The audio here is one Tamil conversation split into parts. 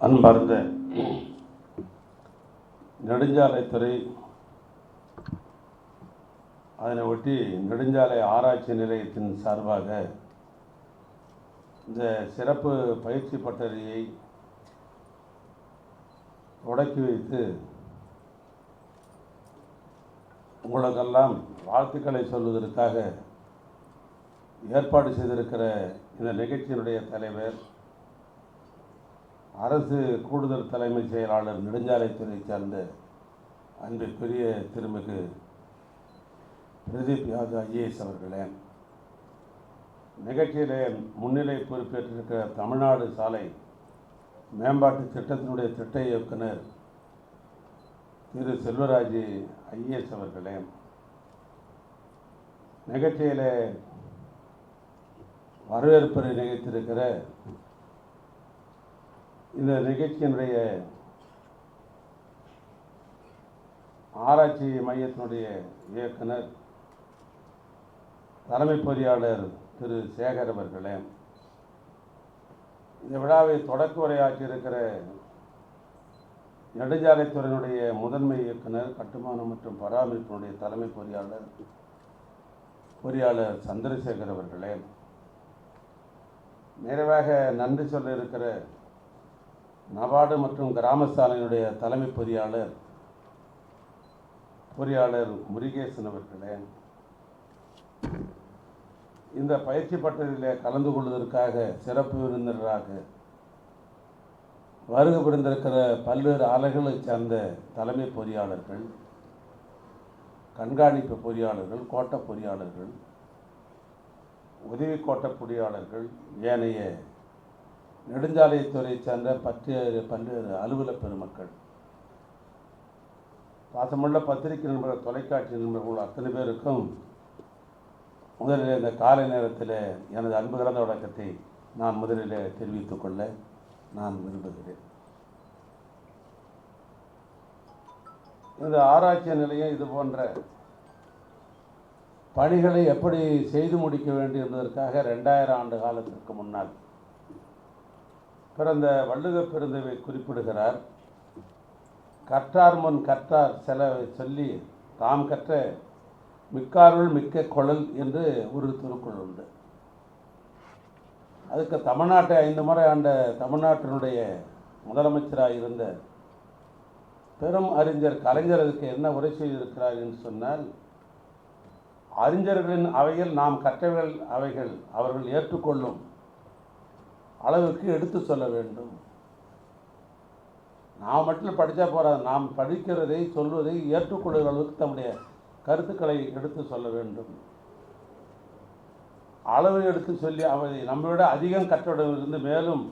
அன்பார்ந்த நெடுஞ்சாலைத்துறை அதனை ஒட்டி நெடுஞ்சாலை ஆராய்ச்சி நிலையத்தின் சார்பாக இந்த சிறப்பு பயிற்சி பட்டறையை தொடக்கி வைத்து உங்களுக்கெல்லாம் வாழ்த்துக்களை சொல்வதற்காக ஏற்பாடு செய்திருக்கிற இந்த நிகழ்ச்சியினுடைய தலைவர் அரசு கூடுதல் தலைமைச் செயலாளர் நெடுஞ்சாலைத்துறை சார்ந்த அன்பிற்குரிய திருமிகு பிரதீப் யாதவ் ஐஏஎஸ் அவர்களே. நிகழ்ச்சியிலே முன்னிலை பொறுப்பேற்றிருக்கிற தமிழ்நாடு சாலை மேம்பாட்டு திட்டத்தினுடைய திட்ட இயக்குனர் திரு செல்வராஜ் ஐஏஎஸ் அவர்களே. நிகழ்ச்சியில் வரவேற்புரை நிகழ்த்திருக்கிற இந்த நிகழ்ச்சியினுடைய ஆராய்ச்சி மையத்தினுடைய இயக்குனர் தலைமை பொறியாளர் திரு சேகர் அவர்களே இந்த விழாவை தொடக்க உரையாற்றியிருக்கிற நெடுஞ்சாலைத்துறையினுடைய முதன்மை இயக்குனர் கட்டுமானம் மற்றும் பராமரிப்பினுடைய தலைமை பொறியாளர் பொறியாளர் சந்திரசேகர் அவர்களே நிறைவாக நன்றி சொல்ல இருக்கிற நபார்டு மற்றும் கிராம சாலையினுடைய தலைமை பொறியாளர் பொறியாளர் முருகேசன் அவர்களே இந்த பயிற்சி பட்டறையில் கலந்து கொள்வதற்காக சிறப்பு விருந்தினராக வருகை புரிந்திருக்கிற பல்வேறு ஆலைகளைச் சார்ந்த தலைமை பொறியாளர்கள் கண்காணிப்பு பொறியாளர்கள் கோட்ட பொறியாளர்கள் உதவி கோட்ட பொறியாளர்கள் ஏனைய நெடுஞ்சாலைத்துறை சார்ந்த பத்து பல்வேறு அலுவல பெருமக்கள். பாசமுள்ள பத்திரிகை நண்பர்கள் தொலைக்காட்சி நண்பர்கள் அத்தனை பேருக்கும் முதலில் இந்த காலை நேரத்தில் எனது அன்பு கலந்த வழக்கத்தை நான் முதலில் தெரிவித்துக் கொள்ள நான் விரும்புகிறேன். இந்த ஆராய்ச்சி நிலையம் இது போன்ற பணிகளை எப்படி செய்து முடிக்க வேண்டும் என்பதற்காக ரெண்டாயிரம் ஆண்டு காலத்திற்கு முன்னால் பிறந்த வள்ளுக பெருந்தவை குறிப்பிடுகிறார். கற்றார் முன் கற்றார் செலவை சொல்லி தாம் கற்ற மிக்காருள் மிக்க குழல் என்று ஒரு திருக்குறள் உண்டு. அதுக்கு தமிழ்நாட்டை ஐந்து முறை ஆண்ட தமிழ்நாட்டினுடைய முதலமைச்சராக இருந்த பெரும் அறிஞர் கலைஞர் அதுக்கு என்ன உரை செய்திருக்கிறார் என்று சொன்னால் அறிஞர்களின் அவையில் நாம் கற்றவைகள் அவைகள் அவர்கள் ஏற்றுக்கொள்ளும் அளவுக்கு எடுத்து சொல்ல வேண்டும். நாம் மட்டும் படித்தா போறாது நாம் படிக்கிறதை சொல்வதை ஏற்றுக்கொள்கிற அளவுக்கு தம்முடைய கருத்துக்களை எடுத்து சொல்ல வேண்டும். அளவு எடுத்து சொல்லி அவை நம்மை விட அதிகம் கற்றவிடமிருந்து மேலும்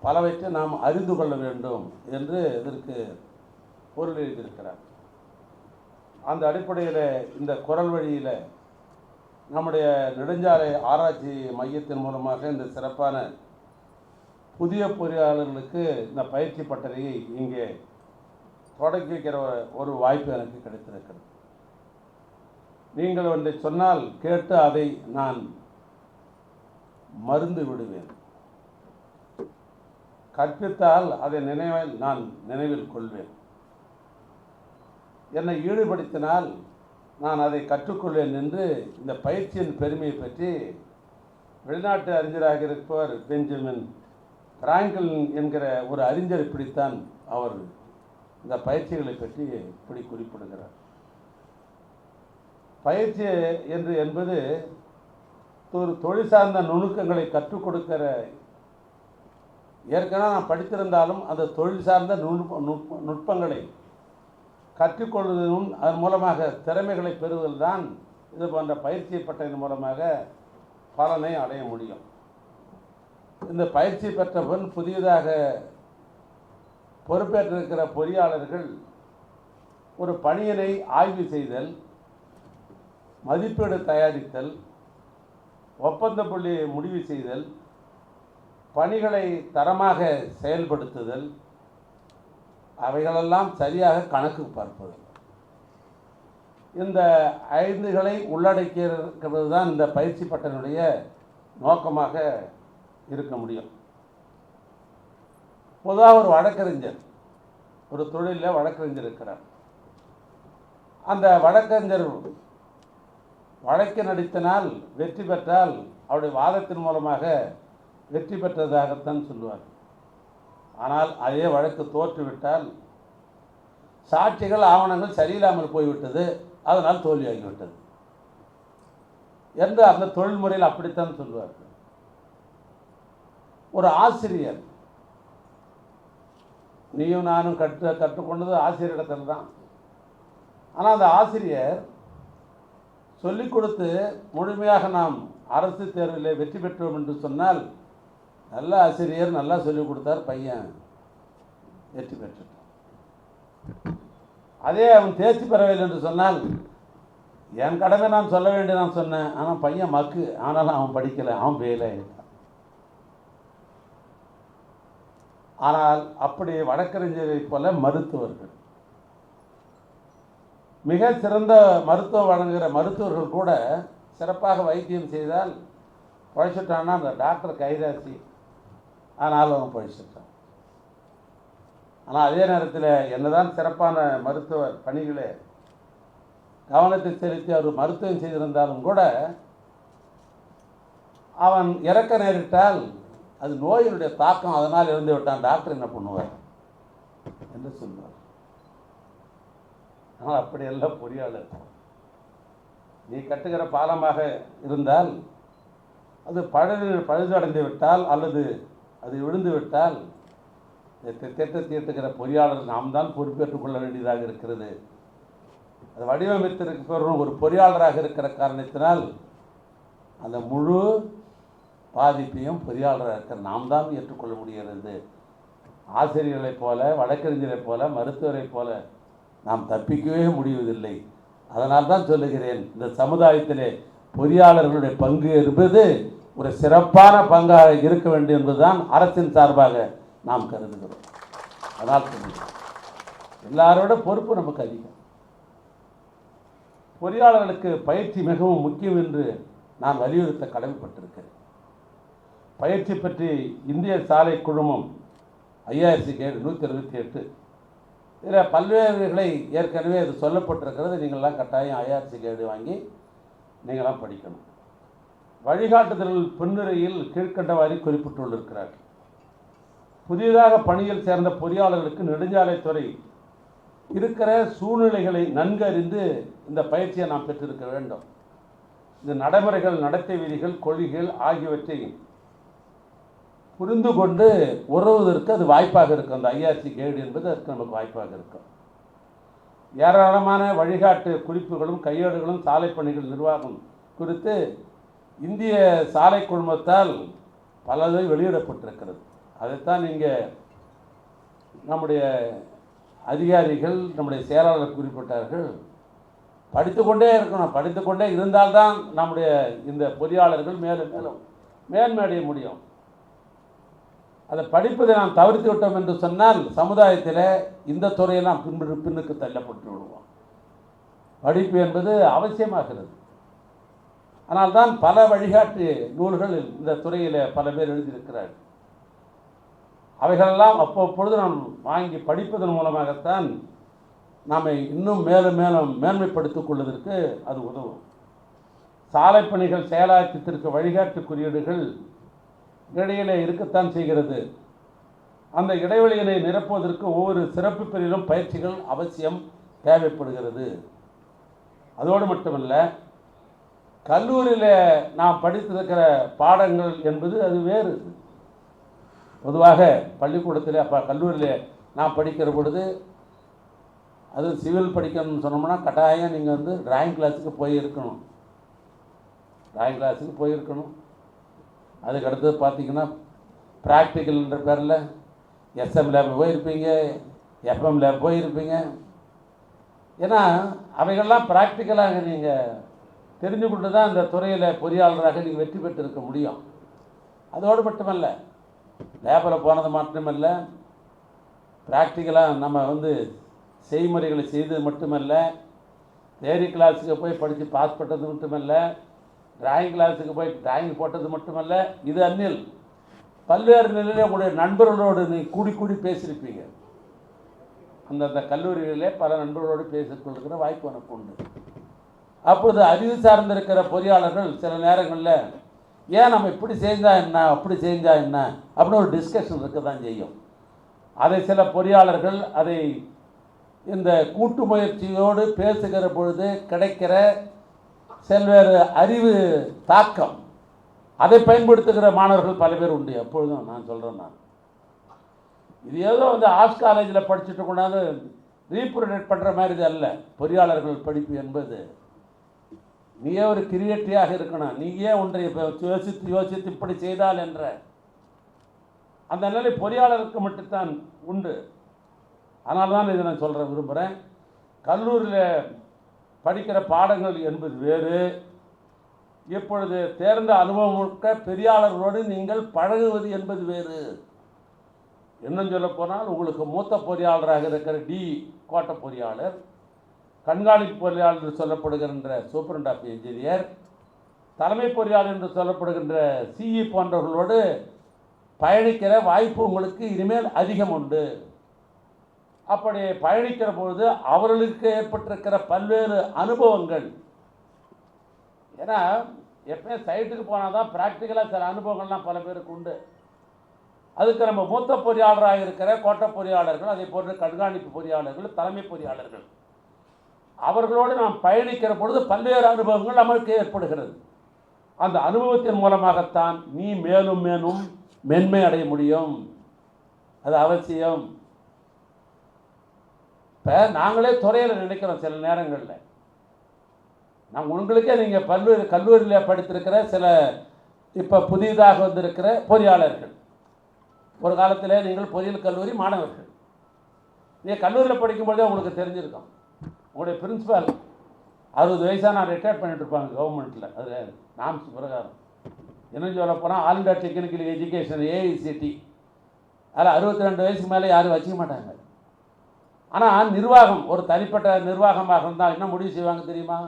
பலவற்றை நாம் அறிந்து கொள்ள வேண்டும் என்று இதற்கு பொருள் எழுதியிருக்கிறார். அந்த அடிப்படையில் இந்த குரல் வழியில் நம்முடைய நெடுஞ்சாலை ஆராய்ச்சி மையத்தின் மூலமாக இந்த சிறப்பான புதிய பொறியாளர்களுக்கு இந்த பயிற்சி பட்டறையை இங்கே தொடங்கி வைக்கிற ஒரு வாய்ப்பு எனக்கு கிடைத்திருக்கிறது. நீங்கள் ஒன்றை சொன்னால் கேட்டு அதை நான் மருந்து விடுவேன். கற்பித்தால் அதை நினைவில் நான் நினைவில் கொள்வேன். என்னை ஈடுபடுத்தினால் நான் அதை கற்றுக்கொள்வேன் என்று இந்த பயிற்சியின் பெருமையை பற்றி வெளிநாட்டு அறிஞராக இருப்பவர் பெஞ்சமின் ராங்கல் என்கிற ஒரு அறிஞர் இப்படித்தான் அவர் இந்த பயிற்சிகளை பற்றி இப்படி குறிப்பிடுகிறார். பயிற்சி என்று என்பது ஒரு தொழில் சார்ந்த நுணுக்கங்களை கற்றுக் கொடுக்கிற ஏற்கனவே நான் படித்திருந்தாலும் அந்த தொழில் சார்ந்த நுட்ப நுட்ப நுட்பங்களை கற்றுக்கொள்வதும் அதன் மூலமாக திறமைகளை பெறுவதில் தான் இது போன்ற பயிற்சி பட்டதன் மூலமாக பலனை அடைய முடியும். இந்த பயிற்சி பெற்ற பெண் புதியதாக பொறுப்பேற்றிருக்கிற பொறியாளர்கள் ஒரு பணியினை ஆய்வு செய்தல் மதிப்பீடு தயாரித்தல் ஒப்பந்த புள்ளி முடிவு செய்தல் பணிகளை தரமாக செயல்படுத்துதல் அவைகளெல்லாம் சரியாக கணக்கு பார்ப்பது. இந்த ஐந்துகளை உள்ளடக்கியிருக்கிறது தான் இந்த பயிற்சி பட்டனுடைய நோக்கமாக இருக்க முடியும். பொதுவாக ஒரு வழக்கறிஞர் ஒரு தொழிலில் வழக்கறிஞர் இருக்கிறார். அந்த வழக்கறிஞர் வழக்கு நடித்தனால் வெற்றி பெற்றால் அவருடைய வாதத்தின் மூலமாக வெற்றி பெற்றதாகத்தான் சொல்லுவார். ஆனால் அதே வழக்கு தோற்றுவிட்டால் சாட்சிகள் ஆவணங்கள் சரியில்லாமல் போய்விட்டது அதனால் தோல்வியாகிவிட்டது. என்று அந்த தொழில்முறையில் அப்படித்தான் சொல்லுவார்கள். ஒரு ஆசிரியர். நீயும் நானும் கற்று கற்றுக்கொண்டது ஆசிரியரிடத்தில் தான் ஆனால் அந்த ஆசிரியர் சொல்லிக் கொடுத்து முழுமையாக நாம் அரசு தேர்வில் வெற்றி பெற்றோம் என்று சொன்னால் நல்ல ஆசிரியர் நல்லா சொல்லிக் கொடுத்தார் பையன் வெற்றி பெற்றுட்டான். அதே அவன் தேர்ச்சி பெறவில்லை என்று சொன்னால் என் கடமை நான் சொல்ல வேண்டிய நான் சொன்னேன். ஆனால் பையன் மக்கு. ஆனாலும் அவன் படிக்கலை அவன் ஃபெயில் ஆனால் அப்படி வழக்கறிஞரை போல மருத்துவர்கள். மிக சிறந்த மருத்துவம் வழங்குகிற மருத்துவர்கள் கூட சிறப்பாக வைத்தியம் செய்தால் பழிச்சுட்டான்னா அந்த டாக்டர் கைராசி. ஆனால் அவன் பழிச்சுட்டான் ஆனால் அதே நேரத்தில் என்னதான் சிறப்பான மருத்துவர் பணிகளை கவனத்தை செலுத்தி அவர் மருத்துவம் செய்திருந்தாலும் கூட அவன் இறக்க நேரிட்டால் அது நோயினுடைய தாக்கம் அதனால் இருந்து விட்டான். டாக்டர் என்ன பண்ணுவார்? என்று சொல்வார் ஆனால் அப்படியெல்லாம் பொறியாளர். நீ கட்டுகிற பாலமாக இருந்தால் அது பழுது பழுதடைந்து விட்டால் அல்லது அது விழுந்து விட்டால் திட்ட தீர்த்துக்கிற பொறியாளர் நாம் தான் பொறுப்பேற்றுக் கொள்ள வேண்டியதாக இருக்கிறது. அது வடிவமைத்திருக்கிறவரும் ஒரு பொறியாளராக இருக்கிற காரணத்தினால் அந்த முழு பாதிப்பையும் பொறியாளராக இருக்கிற நாம் தான் ஏற்றுக்கொள்ள முடிகிறது. ஆசிரியர்களைப் போல வழக்கறிஞரைப் போல மருத்துவரைப் போல நாம் தப்பிக்கவே முடிவதில்லை. அதனால் தான் சொல்லுகிறேன் இந்த சமுதாயத்திலே பொறியாளர்களுடைய பங்கு என்பது ஒரு சிறப்பான பங்காக இருக்க வேண்டும் என்பதுதான் அரசின் சார்பாக நாம் கருதுகிறோம். அதனால் சொல்லுகிறோம் எல்லாரோட பொறுப்பு நமக்கு அதிகம். பொறியாளர்களுக்கு பயிற்சி மிகவும் முக்கியம் என்று நான் வலியுறுத்த கடமைப்பட்டிருக்கிறேன். பயிற்சி பற்றி இந்திய சாலை குழுமம் ஐயாயிரத்தி ஏழு நூற்றி அறுபத்தி எட்டு. இதில் பல்வேறுகளை ஏற்கனவே அது சொல்லப்பட்டிருக்கிறது. நீங்கள்லாம் கட்டாயம் ஐஆர்சி கேடு வாங்கி நீங்களாம் படிக்கணும். வழிகாட்டுதல் பின்னுரையில் கீழ்க்கண்டவாறு குறிப்பிட்டுள்ளிருக்கிறார்கள். புதிதாக பணியில் சேர்ந்த பொறியாளர்களுக்கு நெடுஞ்சாலைத்துறை இருக்கிற சூழ்நிலைகளை நன்கு அறிந்து இந்த பயிற்சியை நாம் பெற்றிருக்க வேண்டும். இந்த நடைமுறைகள் நடத்தை விதிகள் கொள்கைகள் ஆகியவற்றை புரிந்து கொண்டு உறவுவதற்கு அது வாய்ப்பாக இருக்கும். அந்த ஐஆர்சி கைடு என்பது அதற்கு நமக்கு வாய்ப்பாக இருக்கும். ஏராளமான வழிகாட்டு குறிப்புகளும் கையேடுகளும் சாலை பணிகள் நிர்வாகம் குறித்து இந்திய சாலை குழுமத்தால் பலது வெளியிடப்பட்டிருக்கிறது. அதைத்தான் இங்கே நம்முடைய அதிகாரிகள் நம்முடைய செயலாளர் குறிப்பிட்டார்கள். படித்துக்கொண்டே இருக்கணும். படித்துக்கொண்டே இருந்தால்தான் நம்முடைய இந்த பொறியாளர்கள் மேலும் மேலும் மேன்மையடைய முடியும். அதை படிப்பதை நாம் தவிர்த்து விட்டோம் என்று சொன்னால் சமுதாயத்தில் இந்த துறையெல்லாம் பின்பு பின்னுக்கு தள்ளப்பட்டு விடுவோம். படிப்பு என்பது அவசியமாகிறது. ஆனால் தான் பல வழிகாட்டு நூல்கள் இந்த துறையில் பல பேர் எழுதியிருக்கிறார்கள். அவைகளெல்லாம் அப்பப்பொழுது நாம் வாங்கி படிப்பதன் மூலமாகத்தான் நாம் இன்னும் மேலும் மேலும் மேன்மைப்படுத்திக் கொள்வதற்கு அது உதவும். சாலை பணிகள் செயலாக்கத்திற்கு வழிகாட்டு குறியீடுகள் இடையிலே இருக்கத்தான் செய்கிறது. அந்த இடைவெளியினை நிரப்புவதற்கு ஒவ்வொரு சிறப்பு பிரிவிலும் பயிற்சிகள் அவசியம் தேவைப்படுகிறது. அதோடு மட்டுமல்ல கல்லூரியில் நாம் படித்திருக்கிற பாடங்கள் என்பது அது வேறு. பொதுவாக பள்ளிக்கூடத்தில் அப்போ கல்லூரியில் நாம் படிக்கிற பொழுது அது சிவில் படிக்கணும்னு சொன்னோம்னா கட்டாயம் நீங்கள் வந்து டிராயிங் கிளாஸுக்கு போயிருக்கணும். டிராயிங் கிளாஸுக்கு போயிருக்கணும். அதுக்கு அடுத்தது பார்த்தீங்கன்னா ப்ராக்டிக்கல்ன்ற பேரில் எஸ்எம் லேப் போயிருப்பீங்க எஃப்எம் லேப் போயிருப்பீங்க. ஏன்னா அவைகள்லாம் ப்ராக்டிக்கலாக நீங்கள் தெரிஞ்சு கொண்டு தான் அந்த துறையில் பொறியாளராக நீங்கள் வெற்றி பெற்றிருக்க முடியும். அதோடு மட்டுமல்ல லேபில் போனது மட்டுமல்ல ப்ராக்டிக்கலாக நம்ம வந்து செய்முறைகளை செய்தது மட்டுமல்ல தேரி கிளாஸுக்கு போய் படித்து பாஸ் பண்ணது மட்டுமல்ல டிராயிங் கிளாஸுக்கு போய் டிராயிங் போட்டது மட்டுமல்ல இது அந்நில். பல்வேறு நிலையில் உங்களுடைய நண்பர்களோடு நீ கூடி கூடி பேசியிருப்பீங்க. அந்தந்த கல்லூரிகளிலே பல நண்பர்களோடு பேசிக்கொள்கிற வாய்ப்பு எனக்கு உண்டு. அப்பொழுது அறிவு சார்ந்திருக்கிற பொறியாளர்கள் சில நேரங்களில் ஏன் நம்ம இப்படி செஞ்சால் என்ன? அப்படி செஞ்சால் என்ன? அப்படின்னு ஒரு டிஸ்கஷன் இருக்க தான் செய்யும். அதை சில பொறியாளர்கள் அதை இந்த கூட்டு முயற்சியோடு பேசுகிற பொழுது கிடைக்கிற செல்வேறு அறிவு தாக்கம். அதை பயன்படுத்துகிற மாணவர்கள் பல பேர் உண்டு. எப்பொழுதும் நான் சொல்கிறேன் நான். இது ஏதோ வந்து ஆர்ட்ஸ் காலேஜில் படிச்சுட்டு கொண்டாந்து ரீப்ரொடக்ட் பண்ணுற மாதிரி இது அல்ல. பொறியாளர்கள் படிப்பு என்பது. நீயே ஒரு கிரியேட்டிவாக இருக்கணும். நீயே ஒன்றை இப்போ யோசித்து யோசித்து இப்படி செய்தால் என்ற அந்த நிலை பொறியாளருக்கு மட்டும்தான் உண்டு. அதனால தான் இதை நான் சொல்கிறேன் விரும்புகிறேன் கல்லூரியில் படிக்கிற பாடங்கள் என்பது வேறு. இப்பொழுது தேர்ந்த அனுபவமுக்க பெரியாளர்களோடு நீங்கள் பழகுவது என்பது வேறு. இன்னும் சொல்ல போனால் உங்களுக்கு மூத்த பொறியாளராக இருக்கிற டி. கோட்ட பொறியாளர் கண்காணிப்பு பொறியாளர் என்று சொல்லப்படுகின்ற சூப்பரண்ட் ஆஃப் என்ஜினியர் தலைமை பொறியாளர் என்று சொல்லப்படுகின்ற சிஇ போன்றவர்களோடு பயணிக்கிற வாய்ப்பு உங்களுக்கு இனிமேல் அதிகம் உண்டு. அப்படி பயணிக்கிற பொழுது அவர்களுக்கு ஏற்பட்டிருக்கிற பல்வேறு அனுபவங்கள். ஏன்னா எப்பயும் சைட்டுக்கு போனால் தான் ப்ராக்டிக்கலாக சில அனுபவங்கள்லாம் பல பேருக்கு உண்டு. அதுக்கு நம்ம மூத்த பொறியாளராக இருக்கிற கோட்ட பொறியாளர்கள் அதே போன்ற கண்காணிப்பு பொறியாளர்கள் தலைமை பொறியாளர்கள் அவர்களோடு நாம் பயணிக்கிற பொழுது பல்வேறு அனுபவங்கள் நமக்கு ஏற்படுகிறது. அந்த அனுபவத்தின் மூலமாகத்தான் நீ மேலும் மேலும் மென்மை அடைய முடியும். அது அவசியம். இப்போ நாங்களே துறையில் நினைக்கிறோம் சில நேரங்களில். நான் உங்களுக்கே நீங்கள் பல்வேறு கல்லூரியில் படித்திருக்கிற சில இப்போ புதிதாக வந்திருக்கிற பொறியாளர்கள். ஒரு காலத்தில் நீங்கள் பொறியியல் கல்லூரி மாணவர்கள். நீங்கள் கல்லூரியில் படிக்கும்போதே உங்களுக்கு தெரிஞ்சிருக்கும். உங்களுடைய பிரின்சிபால் அறுபது வயசாக நான் ரிட்டையர் பண்ணிட்டு இருப்பாங்க கவர்மெண்ட்டில் அது நாம்ஸ் பிரகாரம். இன்னும் சொல்ல போனால் all India technical education AICTE அதில் அறுபத்தி ரெண்டு வயசுக்கு மேலே யாரும் வச்சுக்க மாட்டாங்க. ஆனால் நிர்வாகம் ஒரு தனிப்பட்ட நிர்வாகமாக இருந்தால் என்ன முடிவு செய்வாங்க தெரியுமா?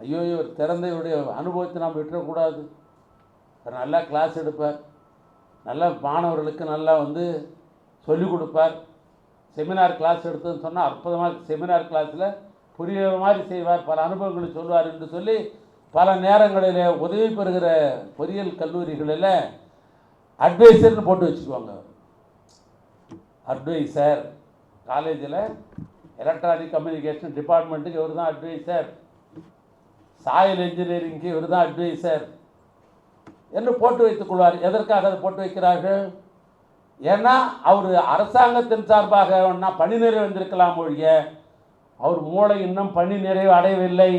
ஐயோ இவர் திறந்த இவருடைய அனுபவத்தை நாம் விட்டுறக்கூடாது. அவர் நல்லா கிளாஸ் எடுப்பார். நல்லா மாணவர்களுக்கு நல்லா வந்து சொல்லிக் கொடுப்பார். செமினார் கிளாஸ் எடுத்ததுன்னு சொன்னால் அற்புதமாக செமினார் கிளாஸில் புரிய மாதிரி செய்வார். பல அனுபவங்களை சொல்வார் என்று சொல்லி பல நேரங்களில் உதவி பெறுகிற பொறியியல் கல்லூரிகளில் அட்வைசர்னு போட்டு வச்சுக்குவாங்க அட்வைசர் காலேஜில் எலக்ட்ரானிக் கம்யூனிகேஷன் டிபார்ட்மெண்ட்டுக்கு இவர் தான் அட்வைசர் சாயல் இன்ஜினியரிங்க்கு இவர் தான் அட்வைசர் என்று போட்டு வைத்துக் கொள்வார். எதற்காக அதை போட்டு வைக்கிறார்கள்? ஏன்னா அவர் அரசாங்கத்தின் சார்பாக ஒன்றா பணி நிறைவு வந்திருக்கலாம் ஒழிய அவர் மூளை இன்னும் பணி நிறைவு அடையவில்லை.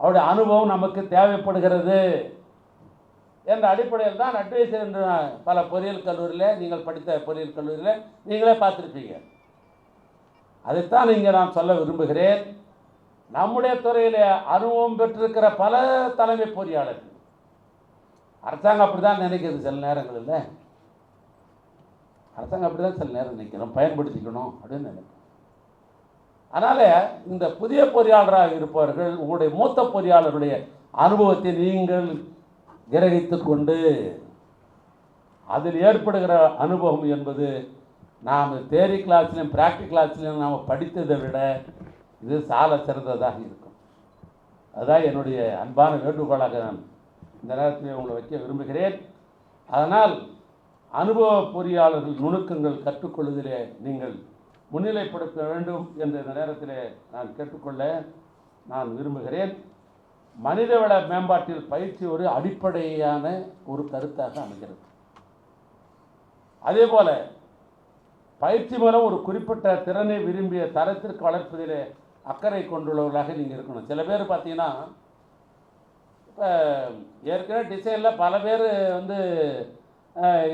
அவருடைய அனுபவம் நமக்கு தேவைப்படுகிறது. என்ற அடிப்படையில் தான் அட்வைசர் என்ற பல பொறியியல் கல்லூரியில் நீங்கள் படித்த பொறியியல் கல்லூரியில் நீங்களே பார்த்துருப்பீங்க. அதைத்தான் இங்கே நான் சொல்ல விரும்புகிறேன். நம்முடைய துறையில் அனுபவம் பெற்றிருக்கிற பல தலைமை பொறியாளர்கள். அரசாங்கம் அப்படி தான் நினைக்கிறது சில நேரங்களில். அரசாங்கம் அப்படி தான் சில நேரம் நினைக்கிறோம் பயன்படுத்திக்கணும் அப்படின்னு நினைக்கிறோம் அதனால் இந்த புதிய பொறியாளராக இருப்பவர்கள் உங்களுடைய மூத்த பொறியாளருடைய அனுபவத்தை நீங்கள் கிரகித்து கொண்டு அதில் ஏற்படுகிற அனுபவம் என்பது நாம் தேரி கிளாஸ்லையும் ப்ராக்டிக் கிளாஸ்லையும் நாம் படித்ததை விட இது சால சிறந்ததாக இருக்கும். அதுதான் என்னுடைய அன்பான வேண்டுகோளாக நான் இந்த நேரத்தில் உங்களை வைக்க விரும்புகிறேன். அதனால் அனுபவ பொறியாளர்கள் நுணுக்கங்கள் கற்றுக்கொள்வதிலே நீங்கள் முன்னிலைப்படுத்த வேண்டும் என்ற இந்த நேரத்தில் நான் கேட்டுக்கொள்ள நான் விரும்புகிறேன். மனிதவள மேம்பாட்டில் பயிற்சி ஒரு அடிப்படையான ஒரு கருத்தாக அமைகிறது. அதே போல பயிற்சி மூலம் ஒரு குறிப்பிட்ட திறனை விரும்பிய தரத்திற்கு வளர்ப்பதிலே அக்கறை கொண்டுள்ளவர்களாக நீங்கள் இருக்கணும். சில பேர் பார்த்தீங்கன்னா இப்போ ஏற்கனவே டிசைனில் பல பேர் வந்து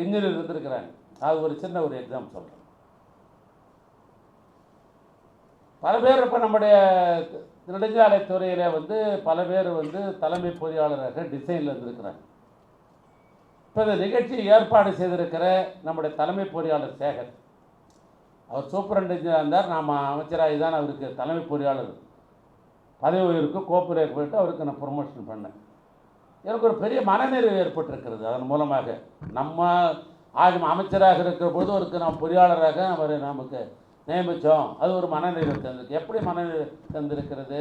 இன்ஜினியர் இருந்திருக்கிறாங்க. அது ஒரு சின்ன ஒரு எக்ஸாம் சொல்கிறேன் பல பேர் இப்போ நம்முடைய நெடுஞ்சாலை துறையில் வந்து பல பேர் வந்து தலைமை பொறியாளராக டிசைனில் இருந்திருக்கிறாங்க இப்போ இந்த நிகழ்ச்சியை ஏற்பாடு செய்திருக்கிற நம்முடைய தலைமை பொறியாளர் சேகர். அவர் சூப்பரண்ட் இருந்தார். நாம் அமைச்சராகி தான் அவருக்கு தலைமை பொறியாளர் பதவி உயர்வுக்கு கோப்புரைக்கு போயிட்டு அவருக்கு நான் ப்ரொமோஷன் பண்ணேன். எனக்கு ஒரு பெரிய மனநிறைவு ஏற்பட்டிருக்கிறது. அதன் மூலமாக நம்ம ஆகும் அமைச்சராக இருக்கிற போது அவருக்கு நாம் பொறியாளராக அவர் நமக்கு நியமித்தோம் அது ஒரு மனநிறைவு தந்திருக்கு. எப்படி மனநிறைவு தந்திருக்கிறது?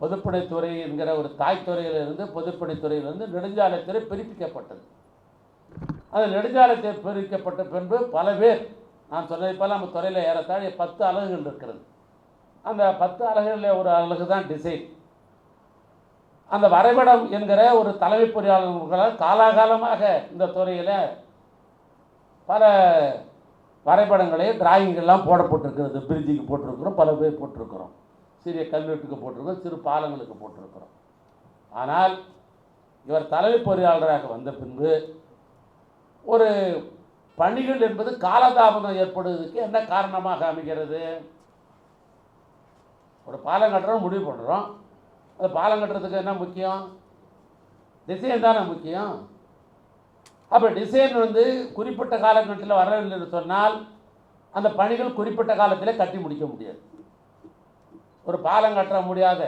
பொதுப்படைத்துறை என்கிற ஒரு தாய்த்துறையிலிருந்து பொதுப்பணித்துறையிலிருந்து நெடுஞ்சாலைத்துறை பிரிப்பிக்கப்பட்டது. அது நெடுஞ்சாலைத்துறை பிரிக்கப்பட்ட பின்பு பல பேர் நான் சொன்னதை போல் நம்ம துறையில் ஏறத்தாழ பத்து அலகுகள் இருக்கிறது. அந்த பத்து அலகுகளில் ஒரு அலகு தான் டிசைன். அந்த வரைபடம் என்கிற ஒரு தலைமை பொறியாளர்களால் காலாகாலமாக இந்த துறையில் பல வரைபடங்களே டிராயிங்கெல்லாம் போடப்பட்டிருக்கிறது. பிரிட்ஜுக்கு போட்டிருக்கிறோம் பல பேர் போட்டிருக்கிறோம். சிறிய கல்வெட்டுக்கு போட்டிருக்கிறோம் சிறு பாலங்களுக்கு போட்டிருக்கிறோம். ஆனால் இவர் தலைமை பொறியாளராக வந்த பின்பு ஒரு பணிகள் என்பது காலதாபகம் ஏற்படுவதற்கு என்ன காரணமாக அமைகிறது? ஒரு பாலம் கட்டுறோம் முடிவு பண்ணுறோம் அது பாலம் கட்டுறதுக்கு என்ன முக்கியம்? டிசைன் தானே முக்கியம். அப்போ டிசைன் வந்து குறிப்பிட்ட காலகட்டத்தில் வரவில்லை என்று சொன்னால் அந்த பணிகள் குறிப்பிட்ட காலத்தில் கட்டி முடிக்க முடியாது. ஒரு பாலம் கட்ட முடியாத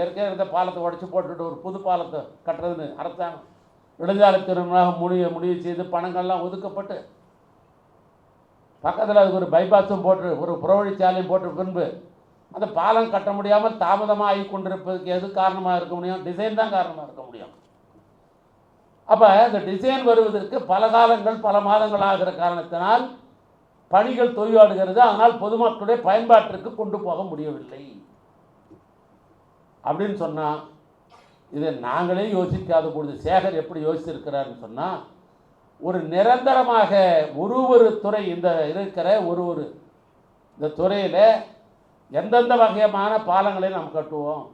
ஏற்கனவே இருந்த பாலத்தை உடச்சி போட்டுட்டு ஒரு புது பாலத்தை கட்டுறதுன்னு அரசாங்கம் நெடுஞ்சாலைத்துறையாக முடிவு முடிவு செய்து பணங்கள்லாம் ஒதுக்கப்பட்டு பக்கத்தில் அதுக்கு ஒரு பைபாஸும் போட்டு ஒரு புறவழிச்சாலையும் போட்டு பின்பு அந்த பாலம் கட்ட முடியாமல் தாமதமாக ஆகி கொண்டிருப்பதுக்கு எது காரணமாக இருக்க முடியும்? டிசைன் தான் காரணமாக இருக்க முடியும். அப்போ இந்த டிசைன் வருவதற்கு பல காலங்கள் பல மாதங்கள் ஆகிற காரணத்தினால் பணிகள் தொய்வாடுகிறது அதனால் பொதுமக்களுடைய பயன்பாட்டிற்கு கொண்டு போக முடியவில்லை. அப்படின்னு சொன்னால் இதை நாங்களே யோசிக்காத பொழுது சேகர் எப்படி யோசிச்சிருக்கிறாருன்னு சொன்னால் ஒரு நிரந்தரமாக ஒரு ஒரு துறை இந்த இருக்கிற ஒரு ஒரு இந்த துறையில் எந்தெந்த வகையான பாலங்களை நாம் கட்டுவோம்?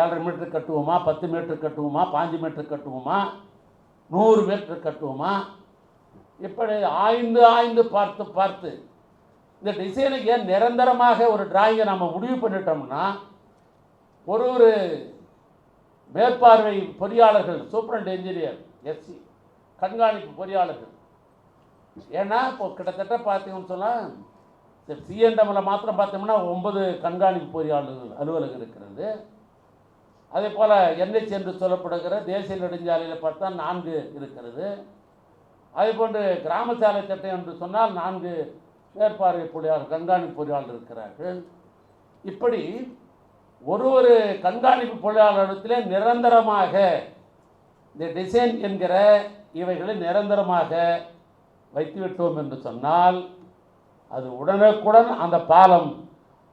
ஏழரை மீட்டர் கட்டுவோமா பத்து மீட்டர் கட்டுவோமா பாஞ்சு மீட்டர் கட்டுவோமா நூறு மீட்டர் கட்டுவோமா? இப்படி ஆய்ந்து ஆய்ந்து பார்த்து பார்த்து இந்த டிசைனுக்கு ஏன் நிரந்தரமாக ஒரு டிராயிங்கை நம்ம முடிவு பண்ணிட்டோம்னா ஒரு ஒரு மேற்பார்வை பொறியாளர்கள் சூப்பரண்ட் என்ஜினியர் எஸ்சி கண்காணிப்பு பொறியாளர்கள். ஏன்னா இப்போ கிட்டத்தட்ட பார்த்தீங்கன்னு சொன்னால் சிஎன்டமில் மாத்திரம் பார்த்தோம்னா ஒன்பது கண்காணிப்பு பொறியாளர்கள் அலுவலகம் இருக்கிறது. அதே போல் என்ஹெச் என்று சொல்லப்படுகிற தேசிய நெடுஞ்சாலையில் பார்த்தா நான்கு இருக்கிறது. அதே போன்று கிராம சாலை சட்டம் என்று சொன்னால் நான்கு மேற்பார்வை பொறியாளர் கண்காணிப்பு பொறியாளர் இருக்கிறார்கள். இப்படி ஒரு ஒரு கண்காணிப்பு பொறியாளரிடத்திலே நிரந்தரமாக இந்த டிசைன் என்கிற இவைகளை நிரந்தரமாக வைத்துவிட்டோம் என்று சொன்னால் அது உடனுக்குடன் அந்த பாலம்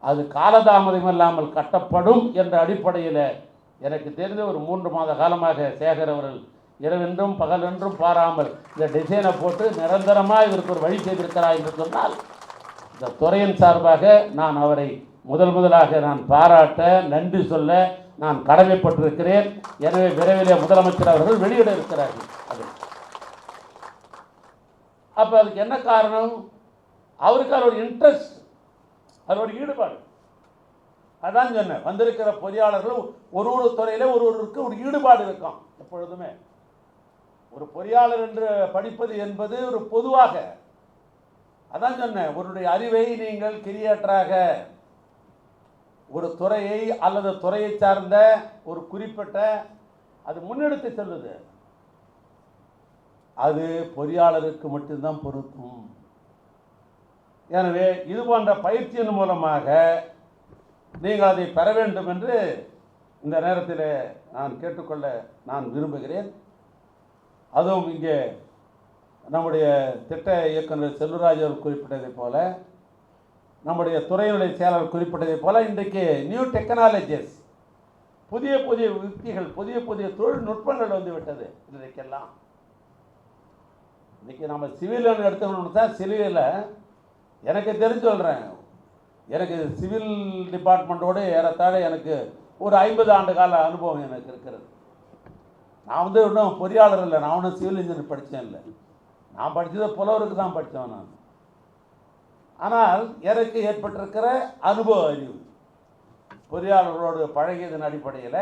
அது காலதாமதம் இல்லாமல் கட்டப்படும் என்ற அடிப்படையில் எனக்கு தெரிந்த ஒரு மூன்று மாத காலமாக சேகர் அவர்கள் இரவென்றும் பகலென்றும் பாராமல் இந்த டிசைனை போட்டு நிரந்தரமாக இதற்கு ஒரு வழி செய்திருக்கிறார் என்று சொன்னால் இந்த துறையின் சார்பாக நான் அவரை முதல் முதலாக நான் பாராட்ட நன்றி சொல்ல நான் கடமைப்பட்டிருக்கிறேன். எனவே விரைவிலே முதலமைச்சர் அவர்கள் வெளியிட இருக்கிறார்கள். அது. அப்போ அதுக்கு என்ன காரணம்? அவருக்கு அவர் ஒரு இன்ட்ரெஸ்ட் அவர் ஒரு ஈடுபாடு. அதான் சொன்னேன். வந்திருக்கிற பொறியாளர்களும் ஒரு ஒரு துறையில ஒரு ஒருவருக்கு ஒரு ஈடுபாடு இருக்கும். எப்பொழுதுமே. ஒரு பொறியாளர் என்று படிப்பது என்பது ஒரு பொதுவாக. அதான் சொன்னேன். உன்னுடைய அறிவை நீங்கள் கிரியேட்டராக ஒரு துறையை அல்லது துறையை சார்ந்த ஒரு குறிப்பிட்ட அது முன்னெடுத்து செல்லுது அது பொறியாளருக்கு மட்டும்தான் பொருத்தும் எனவே இது போன்ற பயிற்சியின் மூலமாக நீங்கள் அதை பெற வேண்டும் என்று இந்த நேரத்தில் நான் கேட்டுக்கொள்ள நான் விரும்புகிறேன். அதுவும் இங்கே நம்முடைய திட்ட இயக்குனர் செல்வராஜ் அவர் குறிப்பிட்டதைப் போல நம்முடைய துறையினுடைய செயலாளர் குறிப்பிட்டதைப் போல இன்றைக்கு நியூ டெக்னாலஜிஸ் புதிய புதிய யுக்திகள் புதிய புதிய தொழில்நுட்பங்கள் வந்துவிட்டது இன்றைக்கெல்லாம். இன்றைக்கி நம்ம சிவிலன்னு எடுத்துக்கணும்னு தான் சிவிலில் எனக்கு தெரிஞ்சு சொல்கிறேன் எனக்கு சிவில் டிபார்ட்மெண்ட்டோடு ஏறத்தாழ எனக்கு ஒரு ஐம்பது ஆண்டு கால அனுபவம் எனக்கு இருக்கிறது. நான் வந்து இன்னும் பொறியாளர் இல்லை நான் ஒன்றும் சிவில் இன்ஜினியர் படித்தேன் இல்லை. நான் படித்தது புலவருக்கு தான் படித்தேன் நான். ஆனால் எனக்கு ஏற்பட்டிருக்கிற அனுபவ அறிவு பொறியாளர்களோடு பழகியதன் அடிப்படையில்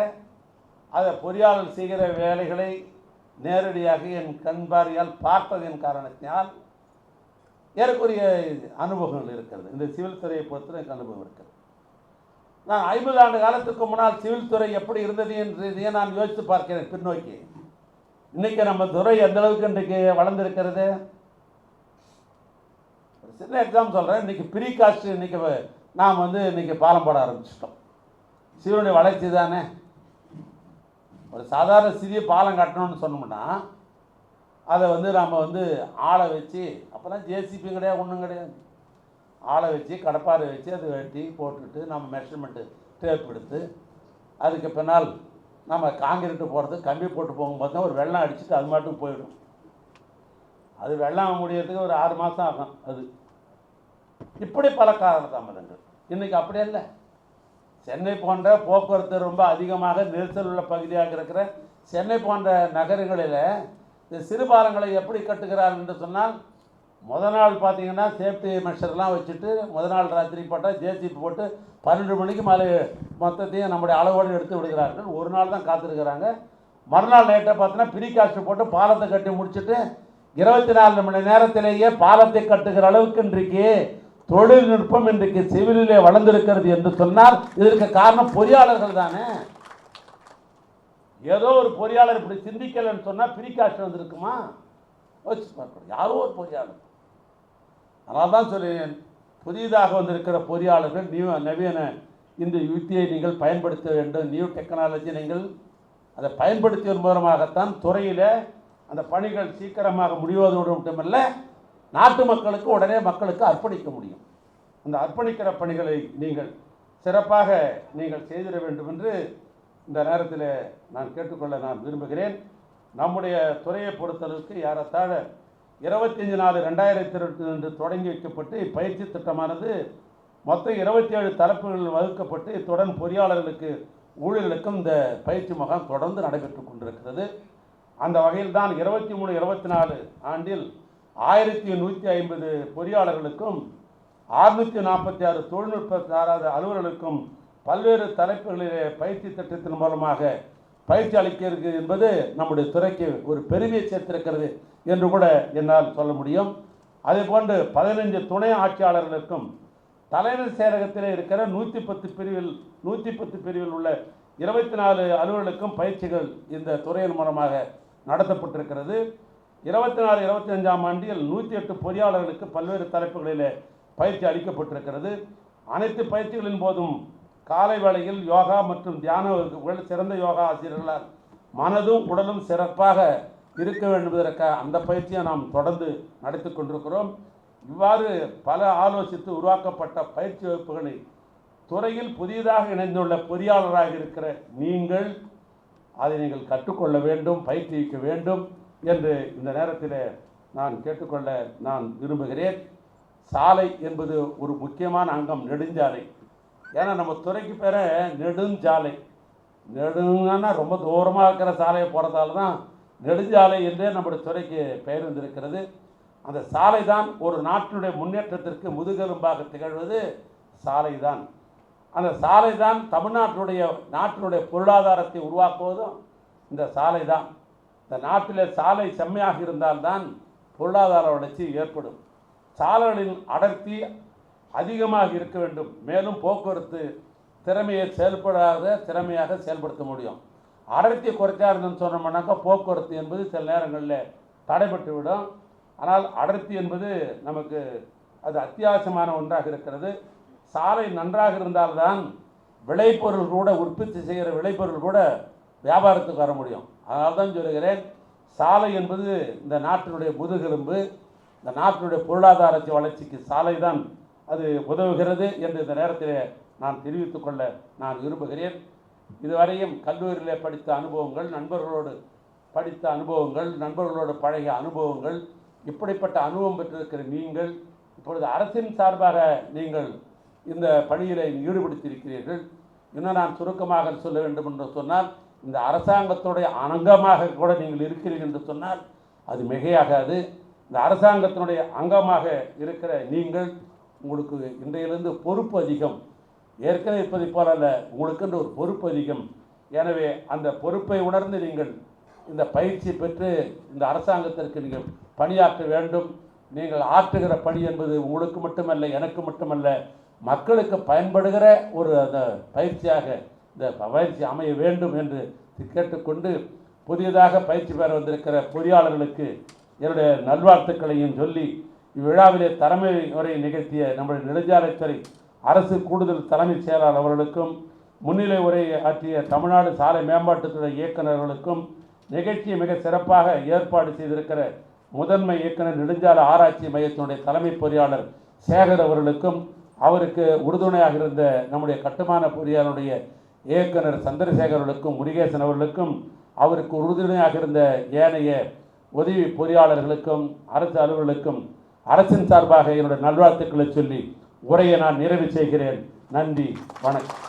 அதை பொறியாளர் செய்கிற வேலைகளை நேரடியாக என் கண்பாரியால் பார்த்ததன் காரணத்தினால் ஏறக்குரிய அனுபவங்கள் இருக்கிறது. இந்த சிவில் துறையை பொறுத்த எனக்கு அனுபவம் இருக்கிறது. நான் ஐம்பது ஆண்டு காலத்துக்கு முன்னால் சிவில் துறை எப்படி இருந்தது என்று நான் யோசித்து பார்க்கிறேன் பின்னோக்கி. இன்றைக்கி நம்ம துறை எந்த அளவுக்கு இன்றைக்கு வளர்ந்துருக்கிறது? ஒரு சின்ன எக்ஸாம் சொல்கிறேன் இன்றைக்கி ப்ரீ காஸ்ட் இன்றைக்கி நாம் வந்து இன்றைக்கி பாலம் போட ஆரம்பிச்சிட்டோம். சிவனுடைய வளர்ச்சி தானே? ஒரு சாதாரண சிறிய பாலம் கட்டணும்னு சொன்னோம்னா அதை வந்து நாம் வந்து ஆளை வச்சு அப்போல்லாம் ஜேசிபி கிடையாது ஒன்றும் கிடையாது. ஆளை வச்சு கடப்பாரை வச்சு அதை வெட்டி போட்டுட்டு நம்ம மெஷர்மெண்ட்டு டேப் எடுத்து அதுக்கு பின்னால் நம்ம காங்கிரீட்டு போகிறது கம்பி போட்டு போகும்போது தான் ஒரு வெள்ளம் அடிச்சுட்டு அது மட்டும் போயிடும். அது வெள்ளம் முடியறதுக்கு ஒரு ஆறு மாதம் ஆகும் அது. இப்படி பல காரணதாமதங்கள் இன்றைக்கி அப்படி இல்லை சென்னை போன்ற போக்குவரத்து ரொம்ப அதிகமாக நெரிசல் உள்ள பகுதியாக இருக்கிற சென்னை போன்ற நகரங்களில் இந்த சிறுபாலங்களை எப்படி கட்டுகிறார் என்று சொன்னால் முத நாள் பார்த்தீங்கன்னா சேஃப்டி மெஷர்லாம் வச்சுட்டு முத நாள் ராத்திரி போட்டால் ஜேசிபி போட்டு பன்னெண்டு மணிக்கு மேலே மொத்தத்தையும் நம்முடைய அளவோடு எடுத்து விடுகிறார்கள். ஒரு நாள் தான் காத்திருக்கிறாங்க. மறுநாள் நைட்டை பார்த்தீங்கன்னா ப்ரீகாஸ்ட் போட்டு பாலத்தை கட்டி முடிச்சுட்டு இருபத்தி நாலு மணி நேரத்திலேயே பாலத்தை கட்டுகிற அளவுக்கு இன்றைக்கு தொழில்நுட்பம் இன்றைக்கு சிவிலிலே வளர்ந்திருக்கிறது என்று சொன்னால் இதற்கு காரணம் பொறியாளர்கள் தானே. ஏதோ ஒரு பொறியாளர் இப்படி சிந்திக்கலைன்னு சொன்னால் பிரிகாஸ்ட் வந்திருக்குமா? வச்சு பார்க்கணும். யாரோ ஒரு பொறியாளர். அதனால தான் சொல்லேன் புதிதாக வந்திருக்கிற பொறியாளர்கள் நியூ நவீன இந்த யுக்தியை நீங்கள் பயன்படுத்த வேண்டும். நியூ டெக்னாலஜி நீங்கள் அதை பயன்படுத்தியதன் மூலமாகத்தான் துறையில் அந்த பணிகள் சீக்கிரமாக முடிவதோடு மட்டுமல்ல நாட்டு மக்களுக்கு உடனே மக்களுக்கு அர்ப்பணிக்க முடியும். அந்த அர்ப்பணிக்கிற பணிகளை நீங்கள் சிறப்பாக நீங்கள் செய்திட வேண்டும் என்று இந்த நேரத்தில் நான் கேட்டுக்கொள்ள நான் விரும்புகிறேன். நம்முடைய துறையை பொறுத்தளவுக்கு ஏறத்தாழ இருபத்தஞ்சு நாலு ரெண்டாயிரத்தி இருபத்தி ரெண்டு தொடங்கி வைக்கப்பட்டு இப்பயிற்சி திட்டமானது மொத்தம் இருபத்தி ஏழு தலைப்புகள் வகுக்கப்பட்டு இத்துடன் பொறியாளர்களுக்கு ஊழியர்களுக்கும் இந்த பயிற்சி முகாம் தொடர்ந்து நடைபெற்று கொண்டிருக்கிறது. அந்த வகையில் தான் இருபத்தி மூணு இருபத்தி நாலு ஆண்டில் ஆயிரத்தி நூற்றி ஐம்பது பொறியாளர்களுக்கும் அறுநூற்றி நாற்பத்தி ஆறு தொழில்நுட்ப சாராத அலுவலர்களுக்கும் பல்வேறு தலைப்புகளிலே பயிற்சி திட்டத்தின் மூலமாக பயிற்சி அளிக்கிறது என்பது நம்முடைய துறைக்கு ஒரு பெருமையை சேர்த்திருக்கிறது என்று கூட என்னால் சொல்ல முடியும். அதே போன்று பதினைஞ்சு துணை ஆட்சியாளர்களுக்கும் தலைமை செயலகத்தில் இருக்கிற நூற்றி பத்து பிரிவில் நூற்றி பத்து பிரிவில் உள்ள இருபத்தி நாலு அலுவலர்களுக்கும் பயிற்சிகள் இந்த துறையின் மூலமாக நடத்தப்பட்டிருக்கிறது. இருபத்தி நாலு இருபத்தி அஞ்சாம் ஆண்டில் நூற்றி எட்டு பொறியாளர்களுக்கு பல்வேறு தலைப்புகளிலே பயிற்சி அளிக்கப்பட்டிருக்கிறது. அனைத்து பயிற்சிகளின் போதும் காலை வேளையில் யோகா மற்றும் தியான வகுப்புகள் சிறந்த யோகா ஆசிரியர்களால் மனதும் உடலும் சிறப்பாக இருக்க வேண்டும் என்பதற்காக அந்த பயிற்சியை நாம் தொடர்ந்து நடத்தி கொண்டிருக்கிறோம். இவ்வாறு பல ஆலோசித்து உருவாக்கப்பட்ட பயிற்சி வகுப்புகளை துறையில் புதிதாக இணைந்துள்ள பொறியாளராக இருக்கிற நீங்கள் அதை நீங்கள் கற்றுக்கொள்ள வேண்டும் பயிற்றுவிக்க வேண்டும் என்று இந்த நேரத்தில் நான் கேட்டுக்கொள்ள நான் விரும்புகிறேன். சாலை என்பது ஒரு முக்கியமான அங்கம் நெடுஞ்சாலை. ஏன்னா நம்ம துறைக்கு பேர நெடுஞ்சாலை நெடுங்கன்னா ரொம்ப தூரமாக இருக்கிற சாலையை போகிறதால தான் நெடுஞ்சாலை என்றே நம்முடைய துறைக்கு பெயர் வந்திருக்கிறது. அந்த சாலை தான் ஒரு நாட்டினுடைய முன்னேற்றத்திற்கு முதுகெலும்பாக திகழ்வது சாலை தான். அந்த சாலை தான் தமிழ்நாட்டினுடைய நாட்டினுடைய பொருளாதாரத்தை உருவாக்குவதும் இந்த சாலை தான். இந்த நாட்டில் சாலை செம்மையாக இருந்தால்தான் பொருளாதார வளர்ச்சி ஏற்படும். சாலைகளின் அடர்த்தி அதிகமாக இருக்க வேண்டும். மேலும் போக்குவரத்து திறமையை செயல்படாத திறமையாக செயல்படுத்த முடியும். அடர்த்தி குறைச்சா இருந்தோம்னு சொன்னோம்னாக்கா போக்குவரத்து என்பது சில நேரங்களில் தடைபட்டு விடும் ஆனால் அடர்த்தி என்பது நமக்கு அது அத்தியாவசியமான ஒன்றாக இருக்கிறது. சாலை நன்றாக இருந்தால்தான் விளைபொருள் கூட உற்பத்தி செய்கிற விளைபொருள் கூட வியாபாரத்துக்கு வர முடியும். அதனால தான் சொல்லுகிறேன் சாலை என்பது இந்த நாட்டினுடைய முதுகெலும்பு இந்த நாட்டினுடைய பொருளாதார வளர்ச்சிக்கு சாலை தான் அது உதவுகிறது என்று இந்த நேரத்தில் நான் தெரிவித்துக் கொள்ள நான் விரும்புகிறேன். இதுவரையும் கல்லூரியில் படித்த அனுபவங்கள் நண்பர்களோடு படித்த அனுபவங்கள் நண்பர்களோடு பழகிய அனுபவங்கள் இப்படிப்பட்ட அனுபவம் பெற்றிருக்கிற நீங்கள் இப்பொழுது அரசின் சார்பாக நீங்கள் இந்த பணியில் ஈடுபடுத்தியிருக்கிறீர்கள். இன்னும் நான் சுருக்கமாக சொல்ல வேண்டும் என்று சொன்னால் இந்த அரசாங்கத்துடைய அங்கமாக கூட நீங்கள் இருக்கிறீர்கள் என்று சொன்னால் அது மிகையாகாது. இந்த அரசாங்கத்தினுடைய அங்கமாக இருக்கிற நீங்கள் உங்களுக்கு இன்றையிலிருந்து பொறுப்பு அதிகம். ஏற்கனவே இருப்பதை போல அல்ல உங்களுக்கென்று ஒரு பொறுப்பு அதிகம். எனவே அந்த பொறுப்பை உணர்ந்து நீங்கள் இந்த பயிற்சி பெற்று இந்த அரசாங்கத்திற்கு நீங்கள் பணியாற்ற வேண்டும். நீங்கள் ஆற்றுகிற பணி என்பது உங்களுக்கு மட்டுமல்ல எனக்கு மட்டுமல்ல மக்களுக்கு பயன்படுகிற ஒரு அந்த பயிற்சியாக இந்த பயிற்சி அமைய வேண்டும் என்று கேட்டுக்கொண்டு புதியதாக பயிற்சி பெற வந்திருக்கிற பொறியாளர்களுக்கு என்னுடைய நல்வாழ்த்துக்களையும் சொல்லி இவ்விழாவிலே தலைமை உரை நிகழ்த்திய நம்முடைய நெடுஞ்சாலைத்துறை அரசு கூடுதல் தலைமைச் செயலாளர் அவர்களுக்கும் முன்னிலை உரை ஆற்றிய தமிழ்நாடு சாலை மேம்பாட்டுத்துறை இயக்குநர்களுக்கும் நிகழ்ச்சியை மிக சிறப்பாக ஏற்பாடு செய்திருக்கிற முதன்மை இயக்குனர் நெடுஞ்சாலை ஆராய்ச்சி மையத்தினுடைய தலைமை பொறியாளர் சேகர் அவர்களுக்கும் அவருக்கு உறுதுணையாக இருந்த நம்முடைய கட்டுமான பொறியாளருடைய இயக்குனர் சந்திரசேகர்களுக்கும் முருகேசன் அவர்களுக்கும் அவருக்கு உறுதுணையாக இருந்த ஏனைய உதவி பொறியாளர்களுக்கும் அரசு அலுவலர்களுக்கும் அரசின் சார்பாக என்னுடைய நல்வாழ்த்துக்களை சொல்லி உரையை நான் நிறைவு செய்கிறேன். நன்றி வணக்கம்.